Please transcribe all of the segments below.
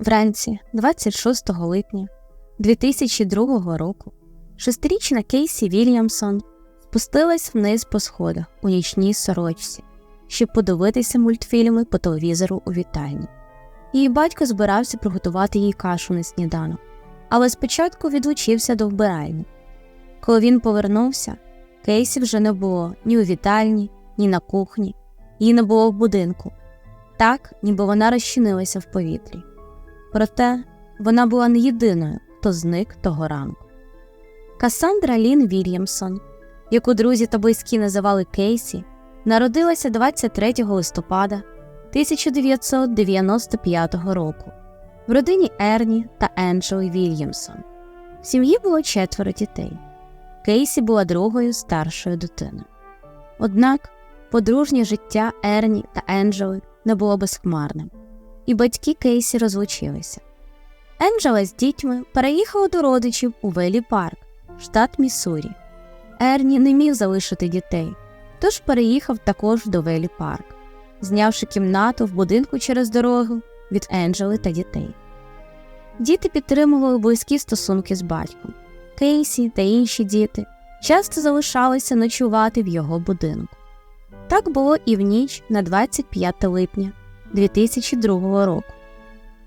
Вранці, 26 липня 2002 року, шестирічна Кейсі Вільямсон спустилась вниз по сходах у нічній сорочці, щоб подивитися мультфільми по телевізору у вітальні. Її батько збирався приготувати їй кашу на сніданок, але спочатку відлучився до вбиральні. Коли він повернувся, Кейсі вже не було ні у вітальні, ні на кухні, її не було в будинку, так, ніби вона розчинилася в повітрі. Проте вона була не єдиною, хто зник того ранку. Касандра Лін Вільямсон, яку друзі та близькі називали Кейсі, народилася 23 листопада 1995 року в родині Ерні та Енджели Вільямсон. В сім'ї було четверо дітей. Кейсі була другою старшою дитиною. Однак подружнє життя Ерні та Енджели не було безхмарним, і батьки Кейсі розлучилися. Енджела з дітьми переїхала до родичів у Велі Парк, штат Міссурі. Ерні не міг залишити дітей, тож переїхав також до Велі Парк, знявши кімнату в будинку через дорогу від Енджели та дітей. Діти підтримували близькі стосунки з батьком. Кейсі та інші діти часто залишалися ночувати в його будинку. Так було і в ніч на 25 липня 2002 року.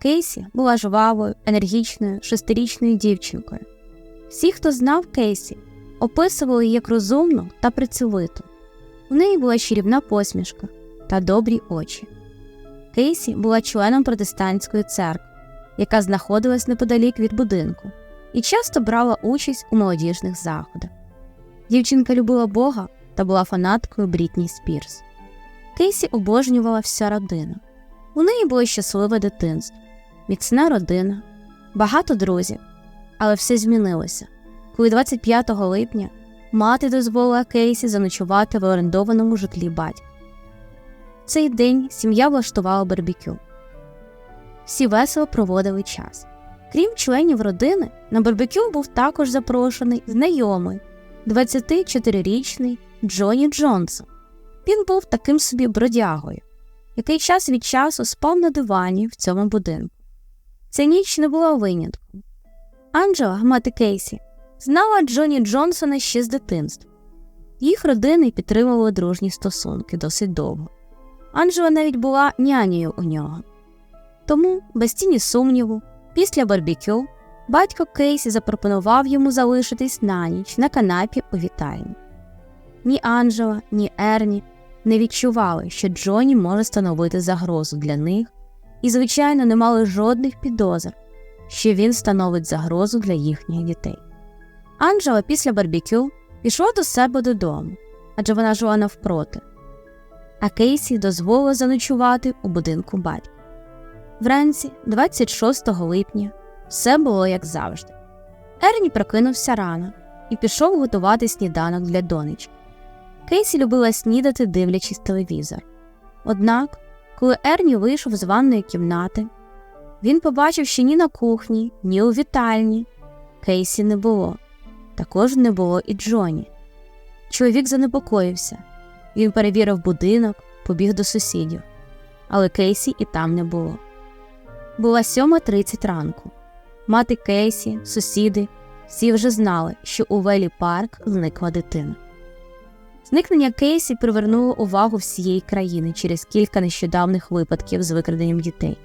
Кейсі була жвавою, енергічною, шестирічною дівчинкою. Всі, хто знав Кейсі, описували як розумну та працьовиту. У неї була чарівна посмішка та добрі очі. Кейсі була членом протестантської церкви, яка знаходилась неподалік від будинку, і часто брала участь у молодіжних заходах. Дівчинка любила Бога та була фанаткою Брітні Спірс. Кейсі обожнювала вся родина. У неї було щасливе дитинство, міцна родина, багато друзів, але все змінилося, коли 25 липня мати дозволила Кейсі заночувати в орендованому житлі батька. Цей день сім'я влаштувала барбекю. Всі весело проводили час. Крім членів родини, на барбекю був також запрошений знайомий 24-річний Джоні Джонсон. Він був таким собі бродягою, який час від часу спав на дивані в цьому будинку. Ця ніч не була винятком. Анджела, мати Кейсі, знала Джоні Джонсона ще з дитинства. Їх родини підтримували дружні стосунки досить довго. Анджела навіть була нянею у нього. Тому, без тіні сумніву, після барбекю батько Кейсі запропонував йому залишитись на ніч на канапі у вітальні. Ні Анджела, ні Ерні не відчували, що Джоні може становити загрозу для них, і, звичайно, не мали жодних підозр, що він становить загрозу для їхніх дітей. Анджела після барбекю пішла до себе додому, адже вона жила навпроти, а Кейсі дозволила заночувати у будинку батька. Вранці, 26 липня, все було як завжди. Ерні прокинувся рано і пішов готувати сніданок для донечки. Кейсі любила снідати, дивлячись телевізор. Однак, коли Ерні вийшов з ванної кімнати, він побачив, що ні на кухні, ні у вітальні Кейсі не було. Також не було і Джоні. Чоловік занепокоївся. Він перевірив будинок, побіг до сусідів, але Кейсі і там не було. Була 7.30 ранку. Мати Кейсі, сусіди, всі вже знали, що у Велі Парк зникла дитина. Зникнення Кейсі привернуло увагу всієї країни через кілька нещодавних випадків з викраденням дітей.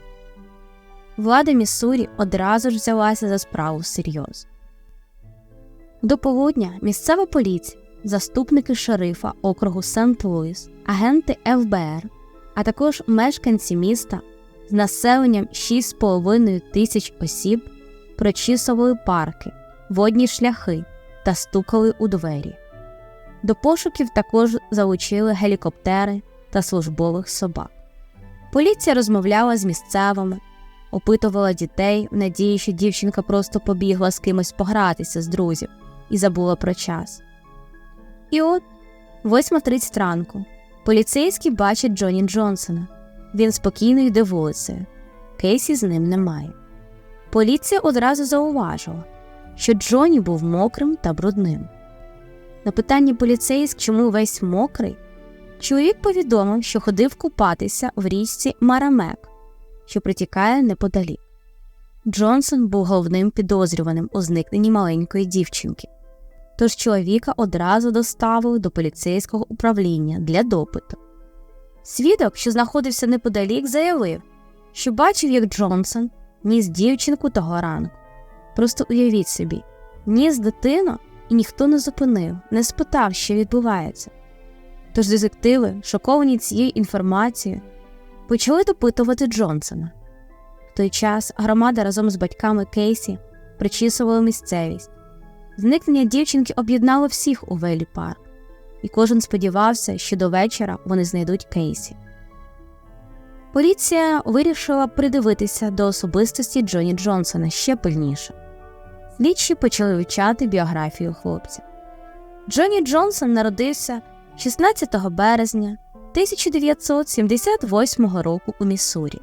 Влада Міссурі одразу ж взялася за справу всерйоз. До полудня місцева поліція, заступники шерифа округу Сент-Луіс, агенти ФБР, а також мешканці міста з населенням 6,5 тисяч осіб прочісували парки, водні шляхи та стукали у двері. До пошуків також залучили гелікоптери та службових собак. Поліція розмовляла з місцевими, опитувала дітей в надії, що дівчинка просто побігла з кимось погратися з друзів і забула про час. І от, 8.30 ранку, поліцейські бачать Джоні Джонсона. Він спокійно йде вулицею. Кейсі з ним немає. Поліція одразу зауважила, що Джоні був мокрим та брудним. На питання поліцейськ, чому весь мокрий, чоловік повідомив, що ходив купатися в річці Марамек, що притікає неподалік. Джонсон був головним підозрюваним у зникненні маленької дівчинки. Тож чоловіка одразу доставили до поліцейського управління для допиту. Свідок, що знаходився неподалік, заявив, що бачив, як Джонсон ніс дівчинку того ранку. Просто уявіть собі, ніс дитину, і ніхто не зупинив, не спитав, що відбувається. Тож детективи, шоковані цією інформацією, почали допитувати Джонсона. В той час громада разом з батьками Кейсі причісувала місцевість. Зникнення дівчинки об'єднало всіх у Велі Парк, і кожен сподівався, що до вечора вони знайдуть Кейсі. Поліція вирішила придивитися до особистості Джоні Джонсона ще пильніше. Слідчі почали вивчати біографію хлопця. Джоні Джонсон народився 16 березня 1978 року у Міссурі.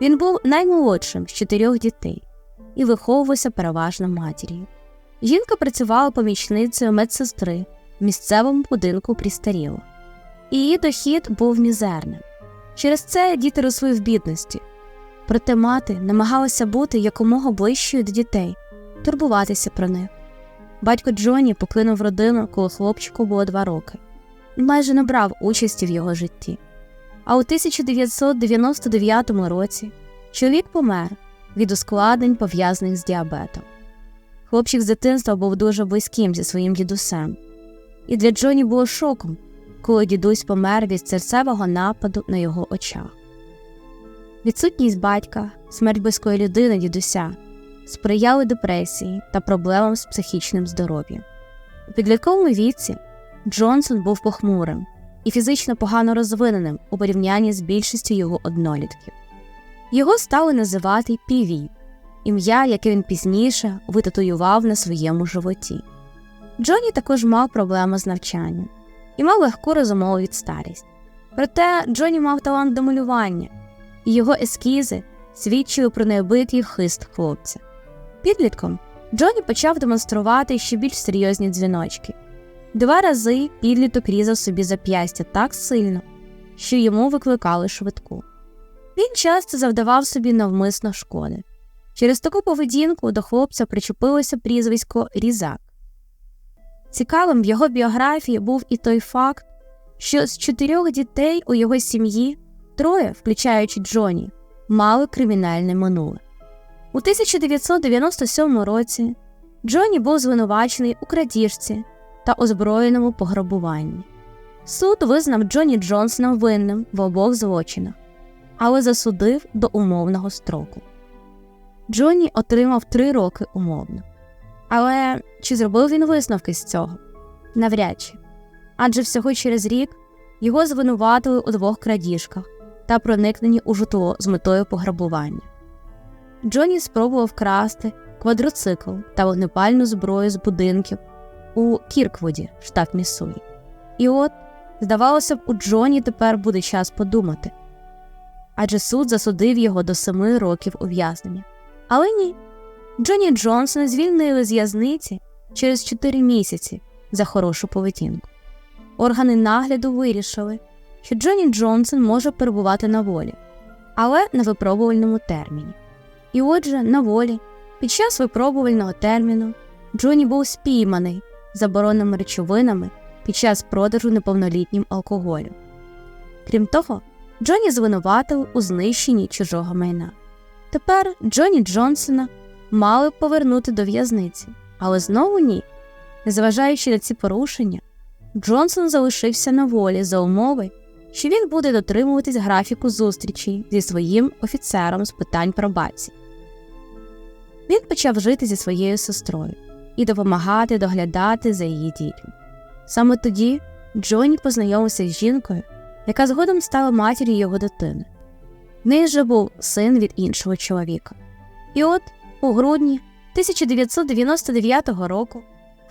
Він був наймолодшим з чотирьох дітей і виховувався переважно матір'ю. Жінка працювала помічницею медсестри в місцевому будинку престаріло. І її дохід був мізерним. Через це діти росли в бідності. Проте мати намагалася бути якомога ближчою до дітей, турбуватися про них. Батько Джоні покинув родину, коли хлопчику було два роки, і майже не брав участі в його житті. А у 1999 році чоловік помер від ускладнень, пов'язаних з діабетом. Хлопчик з дитинства був дуже близьким зі своїм дідусем, і для Джоні було шоком, коли дідусь помер від серцевого нападу на його очах. Відсутність батька, смерть близької людини дідуся сприяли депресії та проблемам з психічним здоров'ям. У підлітковому віці Джонсон був похмурим і фізично погано розвиненим у порівнянні з більшістю його однолітків. Його стали називати Піві, ім'я, яке він пізніше витатуював на своєму животі. Джоні також мав проблеми з навчанням і мав легку розумову від старість. Проте Джоні мав талант до малювання, і його ескізи свідчили про неабиякий хист хлопця. Підлітком Джоні почав демонструвати ще більш серйозні дзвіночки. Два рази підліток різав собі зап'ястя так сильно, що йому викликали швидку. Він часто завдавав собі навмисно шкоди. Через таку поведінку до хлопця причепилося прізвисько Різак. Цікавим в його біографії був і той факт, що з чотирьох дітей у його сім'ї троє, включаючи Джоні, мали кримінальне минуле. У 1997 році Джоні був звинувачений у крадіжці та озброєному пограбуванні. Суд визнав Джоні Джонсона винним в обох злочинах, але засудив до умовного строку. Джоні отримав три роки умовно. Але чи зробив він висновки з цього? Навряд чи. Адже всього через рік його звинуватили у двох крадіжках та проникненні у житло з метою пограбування. Джоні спробував красти квадроцикл та вогнепальну зброю з будинків у Кірквуді, штат Міссурі. І от, здавалося б, у Джоні тепер буде час подумати адже суд засудив його до семи років ув'язнення. Але ні. Джоні Джонсона звільнили з в'язниці через 4 місяці за хорошу поведінку. Органи нагляду вирішили, що Джоні Джонсон може перебувати на волі, але на випробувальному терміні. І отже, на волі, під час випробувального терміну, Джоні був спійманий забороненими речовинами під час продажу неповнолітнім алкоголю. Крім того, Джоні звинуватили у знищенні чужого майна. Тепер Джоні Джонсона мали повернути до в'язниці, але знову ні. Незважаючи на ці порушення, Джонсон залишився на волі за умови, що він буде дотримуватись графіку зустрічі зі своїм офіцером з питань пробації. Він почав жити зі своєю сестрою і допомагати доглядати за її дітьми. Саме тоді Джоні познайомився з жінкою, яка згодом стала матір'ю його дитини. В неї же був син від іншого чоловіка. І от у грудні 1999 року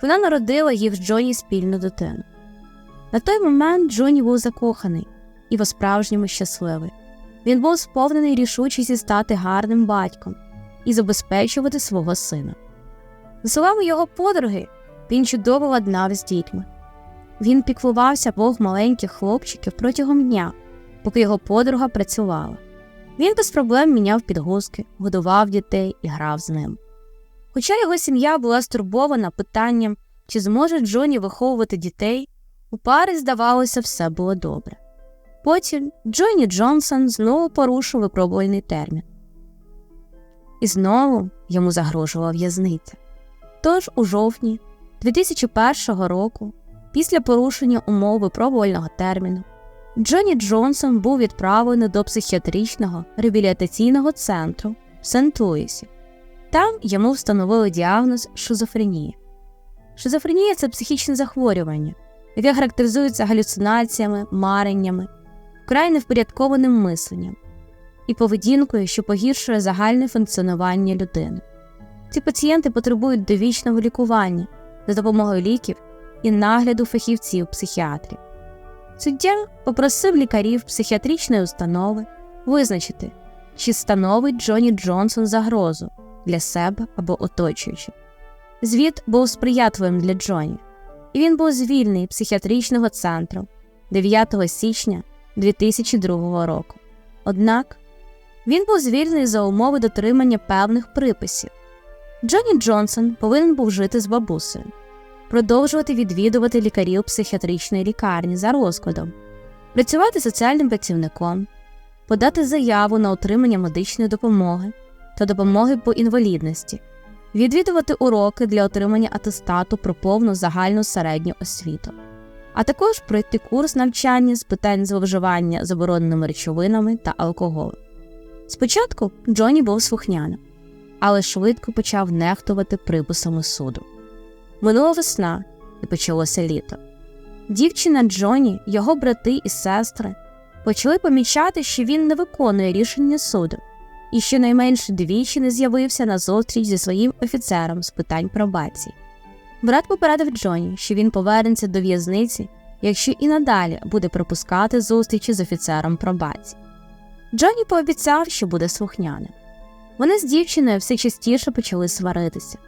вона народила їх з Джоні спільну дитину. На той момент Джоні був закоханий і по-справжньому щасливий. Він був сповнений рішучості стати гарним батьком і забезпечувати свого сина. За словами його подруги, він чудово ладнав з дітьми. Він піклувався двох маленьких хлопчиків протягом дня, поки його подруга працювала. Він без проблем міняв підгузки, годував дітей і грав з ним. Хоча його сім'я була стурбована питанням, чи зможе Джоні виховувати дітей, у пари, здавалося, все було добре. Потім Джоні Джонсон знову порушив випробувальний термін. І знову йому загрожувала в'язниця. Тож у жовтні 2001 року, після порушення умов випробувального терміну, Джоні Джонсон був відправлений до психіатричного реабілітаційного центру в Сент-Луісі. Там йому встановили діагноз шизофренія. Шизофренія це психічне захворювання, яке характеризується галюцинаціями, мареннями, вкрай невпорядкованим мисленням і поведінкою, що погіршує загальне функціонування людини. Ці пацієнти потребують довічного лікування за допомогою ліків і нагляду фахівців психіатрів. Суддя попросив лікарів психіатричної установи визначити, чи становить Джоні Джонсон загрозу для себе або оточуючих. Звіт був сприятливим для Джоні, і він був звільнений психіатричного центру 9 січня 2002 року. Однак він був звільнений за умови дотримання певних приписів. Джоні Джонсон повинен був жити з бабусею, продовжувати відвідувати лікарів психіатричної лікарні за розкладом, працювати соціальним працівником, подати заяву на отримання медичної допомоги та допомоги по інвалідності, відвідувати уроки для отримання атестату про повну загальну середню освіту, а також пройти курс навчання з питань зловживання забороненими речовинами та алкоголем. Спочатку Джоні був слухняним, але швидко почав нехтувати приписами суду. Минула весна і почалося літо. Дівчина Джоні, його брати і сестри почали помічати, що він не виконує рішення суду і щонайменше двічі не з'явився на зустріч зі своїм офіцером з питань пробації. Брат попередив Джоні, що він повернеться до в'язниці, якщо і надалі буде пропускати зустрічі з офіцером пробації. Джоні пообіцяв, що буде слухняним. Вони з дівчиною все частіше почали сваритися,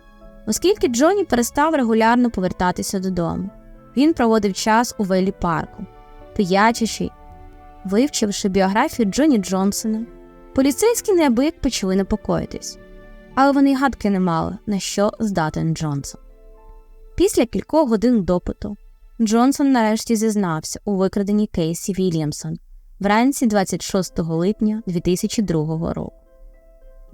оскільки Джоні перестав регулярно повертатися додому. Він проводив час у Велі парку, пиячачи, вивчивши біографію Джоні Джонсона. Поліцейські неабияк почали непокоїтись, але вони й гадки не мали, на що здатен Джонсон. Після кількох годин допиту Джонсон нарешті зізнався у викраденні Кейсі Вільямсон вранці 26 липня 2002 року.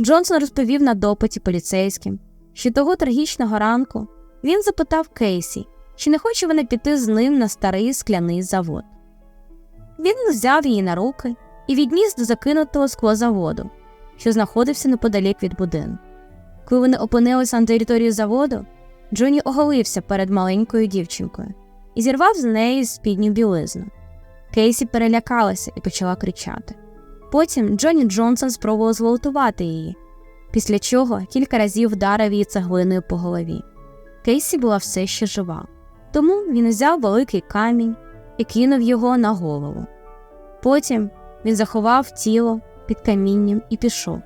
Джонсон розповів на допиті поліцейським, що того трагічного ранку він запитав Кейсі, чи не хоче вона піти з ним на старий скляний завод. Він взяв її на руки і відніс до закинутого склозаводу, що знаходився неподалік від будинку. Коли вони опинилися на території заводу, Джоні оголився перед маленькою дівчинкою і зірвав з неї спідню білизну. Кейсі перелякалася і почала кричати. Потім Джоні Джонсон спробував зґвалтувати її, після чого кілька разів вдарив її цеглиною по голові. Кейсі була все ще жива, тому він взяв великий камінь і кинув його на голову. Потім він заховав тіло під камінням і пішов.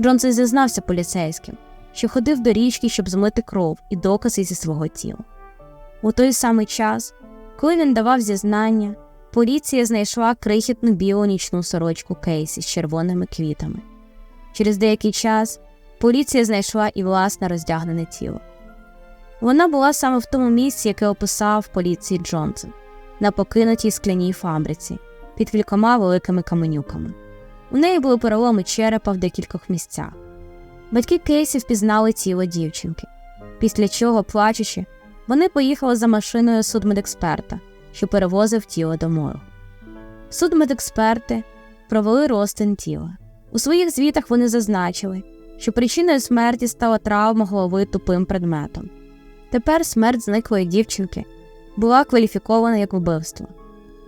Джонсон зізнався поліцейським, що ходив до річки, щоб змити кров і докази зі свого тіла. У той самий час, коли він давав зізнання, поліція знайшла крихітну білу нічну сорочку Кейсі з червоними квітами. Через деякий час поліція знайшла і власне роздягнене тіло. Вона була саме в тому місці, яке описав поліції Джонсон, на покинутій скляній фабриці під кількома великими каменюками. У неї були переломи черепа в декількох місцях. Батьки Кейсі впізнали тіло дівчинки, після чого, плачучи, вони поїхали за машиною судмедексперта, що перевозив тіло до моргу. Судмедексперти провели розтин тіла. У своїх звітах вони зазначили, що причиною смерті стала травма голови тупим предметом. Тепер смерть зниклої дівчинки була кваліфікована як вбивство.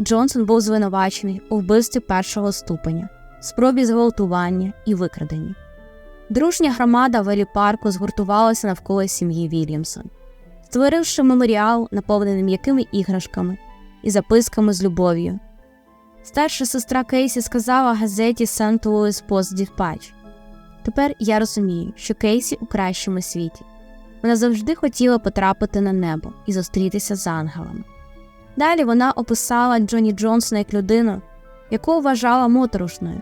Джонсон був звинувачений у вбивстві першого ступеня, спробі зґвалтування і викраденні. Дружня громада Велі Парку згуртувалася навколо сім'ї Вільямсон, створивши меморіал, наповнений м'якими іграшками і записками з любов'ю. Старша сестра Кейсі сказала газеті St. Louis Post-Dispatch Тепер я розумію, що Кейсі у кращому світі. Вона завжди хотіла потрапити на небо і зустрітися з ангелами. Далі вона описала Джоні Джонсона як людину, яку вважала моторошною,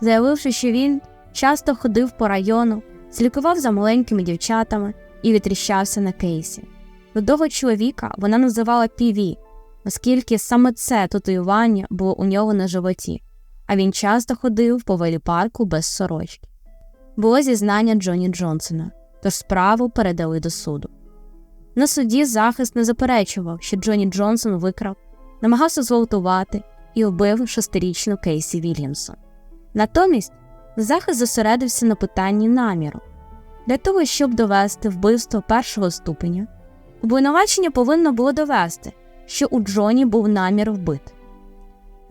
заявивши, що він часто ходив по району, слідкував за маленькими дівчатами і відріщався на кейсі. Рудого чоловіка вона називала Піві, оскільки саме це татуювання було у нього на животі, а він часто ходив по велі парку без сорочки. Було зізнання Джоні Джонсона, тож справу передали до суду. На суді захист не заперечував, що Джоні Джонсон викрав, намагався зґвалтувати і вбив шестирічну Кейсі Вільямсон. Натомість захист зосередився на питанні наміру. Для того, щоб довести вбивство першого ступеня, обвинувачення повинно було довести, що у Джоні був намір вбити.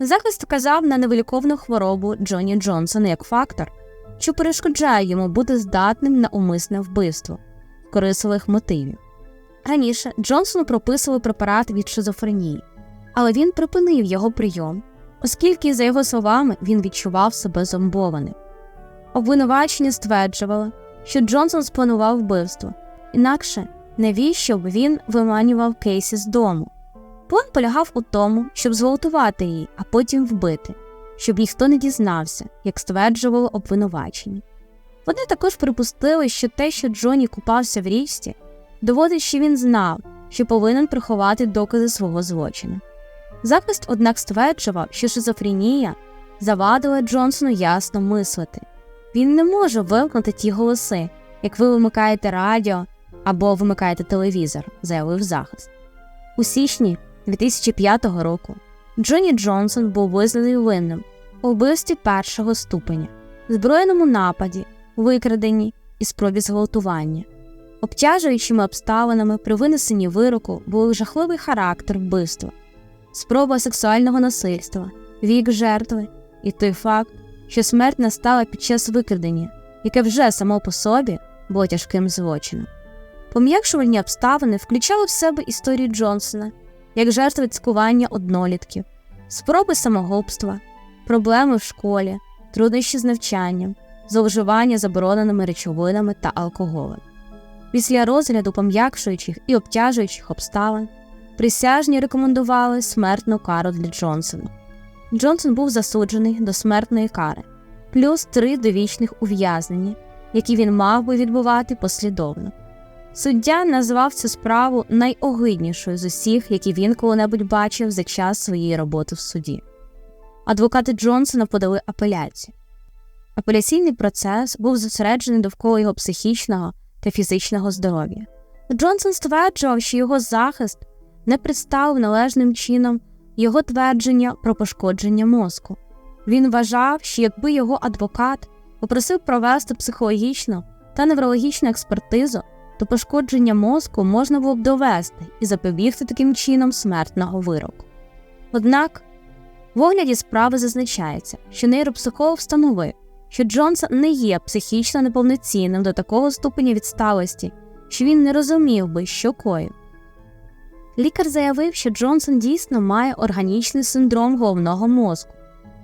Захист вказав на невиліковну хворобу Джоні Джонсона як фактор, що перешкоджає йому бути здатним на умисне вбивство корисових мотивів. Раніше Джонсону прописували препарат від шизофренії, але він припинив його прийом, оскільки, за його словами, він відчував себе зомбованим. Обвинувачення стверджувало, що Джонсон спланував вбивство, інакше навіщо б він виманював Кейсі з дому. План полягав у тому, щоб зґвалтувати її, а потім вбити, щоб ніхто не дізнався, як стверджувало обвинувачення. Вони також припустили, що те, що Джоні купався в річці, доводить, що він знав, що повинен приховати докази свого злочину. Захист, однак, стверджував, що шизофренія завадила Джонсону ясно мислити. Він не може вимкнути ті голоси, як ви вимикаєте радіо або вимикаєте телевізор, заявив захист. У січні 2005 року Джонні Джонсон був визнаний винним у вбивстві першого ступеня, збройному нападі, викраденні і спробі зґвалтування. Обтяжуючими обставинами при винесенні вироку були жахливий характер вбивства, спроба сексуального насильства, вік жертви і той факт, що смерть настала під час викрадення, яке вже само по собі було тяжким злочином. Пом'якшувальні обставини включали в себе історію Джонсона як жертви цькування однолітків, спроби самогубства, проблеми в школі, труднощі з навчанням, зловживання забороненими речовинами та алкоголем. Після розгляду пом'якшуючих і обтяжуючих обставин присяжні рекомендували смертну кару для Джонсона. Джонсон був засуджений до смертної кари, плюс три довічних ув'язнення, які він мав би відбувати послідовно. Суддя назвав цю справу найогиднішою з усіх, які він коли-небудь бачив за час своєї роботи в суді. Адвокати Джонсона подали апеляцію. Апеляційний процес був зосереджений довкола його психічного та фізичного здоров'я. Джонсон стверджував, що його захист не представив належним чином його твердження про пошкодження мозку. Він вважав, що якби його адвокат попросив провести психологічну та неврологічну експертизу, то пошкодження мозку можна було б довести і запобігти таким чином смертного вироку. Однак в огляді справи зазначається, що нейропсихолог встановив, що Джонсон не є психічно неповноцінним до такого ступеня відсталості, що він не розумів би, що коїв. Лікар заявив, що Джонсон дійсно має органічний синдром головного мозку,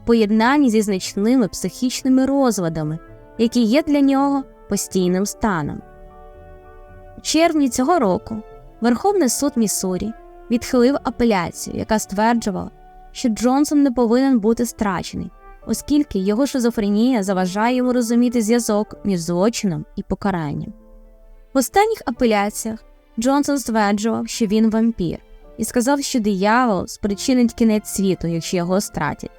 поєднані зі значними психічними розладами, які є для нього постійним станом. Червні цього року Верховний суд Міссурі відхилив апеляцію, яка стверджувала, що Джонсон не повинен бути страчений, оскільки його шизофренія заважає йому розуміти зв'язок між злочином і покаранням. В останніх апеляціях Джонсон стверджував, що він вампір, і сказав, що диявол спричинить кінець світу, якщо його стратять.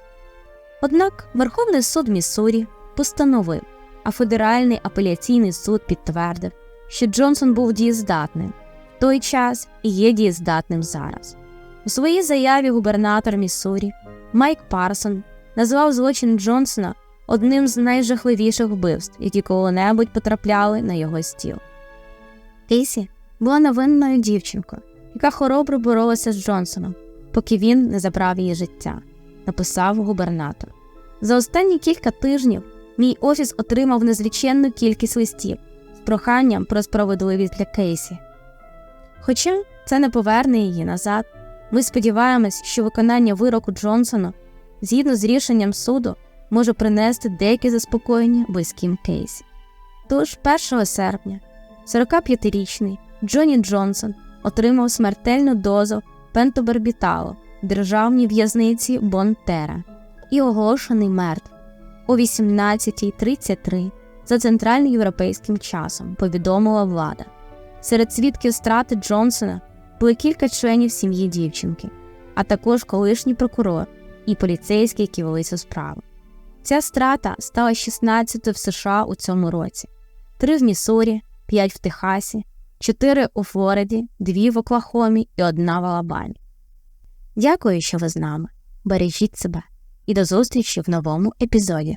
Однак Верховний суд Міссурі постановив, а Федеральний апеляційний суд підтвердив, що Джонсон був дієздатним в той час і є дієздатним зараз. У своїй заяві губернатор Міссурі Майк Парсон назвав злочин Джонсона одним з найжахливіших вбивств, які коли-небудь потрапляли на його стіл. Кейсі була невинною дівчинкою, яка хоробро боролася з Джонсоном, поки він не забрав її життя, написав губернатор. За останні кілька тижнів мій офіс отримав незліченну кількість листів проханням про справедливість для Кейсі. Хоча це не поверне її назад, ми сподіваємось, що виконання вироку Джонсона згідно з рішенням суду може принести деяке заспокоєння близьким Кейсі. Тож 1 серпня 45-річний Джонні Джонсон отримав смертельну дозу пентобарбіталу в державній в'язниці Бонтера і оголошений мертв. о 18.33 за центральноєвропейським часом повідомила влада. Серед свідків страти Джонсона були кілька членів сім'ї дівчинки, а також колишній прокурор і поліцейські, які вели цю справу. Ця страта стала 16 в США у цьому році: три в Міссурі, п'ять в Техасі, чотири у Флориді, дві в Оклахомі і одна в Алабамі. Дякую, що ви з нами. Бережіть себе і до зустрічі в новому епізоді.